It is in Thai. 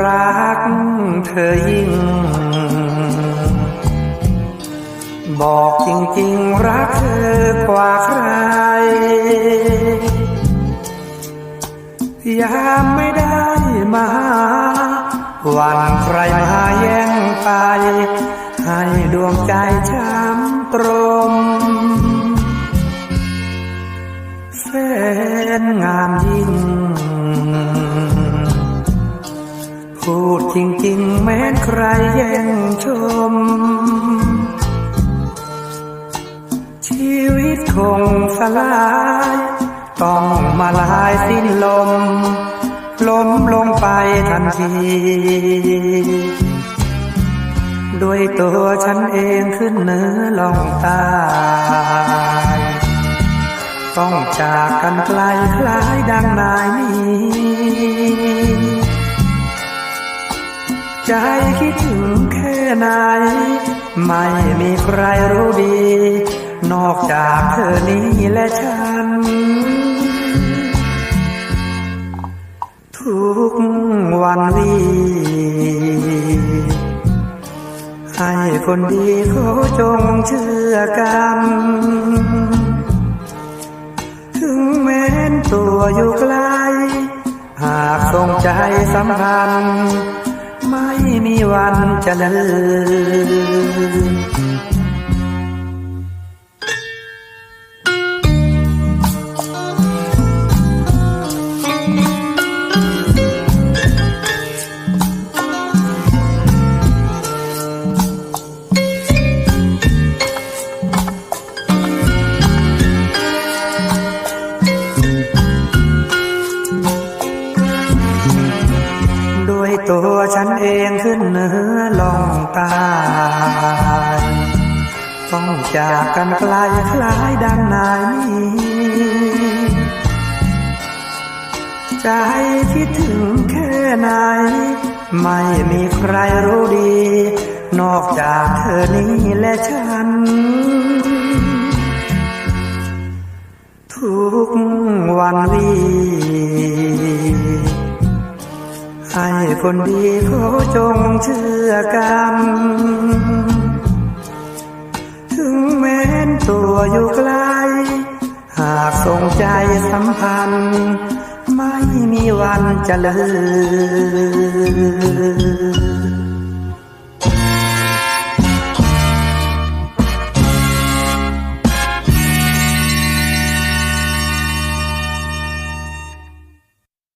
รักเธอยิ่ง บอกจริงๆ รักเธอกว่าใคร ยามไม่ได้มาวันใครมาแย่งไป ให้ดวงใจช้ำตรมแสนงามยิ่ง พูดจริงๆ แม้ใครแย่งชม ชีวิตคงสลาย ต้องมาลายสิ้นลม ล้มลงไปทันที ด้วยตัวฉันเองขึ้นเหนือลองตายต้องจากกันไกลคล้ายดังนายนี้ ใจคิดถึงแค่ไหน ไม่มีใครรู้ดี นอกจากเธอนี้และฉัน ทุกวันวีให้คนดีเขาจงเชื่อกัน ถึงแม้นตัวอยู่ไกล หากทรงใจสัมพันธ์ ไม่มีวันจะลืม เองขึ้นเหนือลองตายต้องจากกันไกลคล้ายดังนายนี้ใจคิดถึงแค่ไหน ไม่มีใครรู้ดี นอกจากเธอนี้และฉัน ให้คนดีเขาจงเชื่อกัน ถึงแม้นตัวอยู่ไกล หากทรงใจสัมพันธ์ ไม่มีวันจะลืม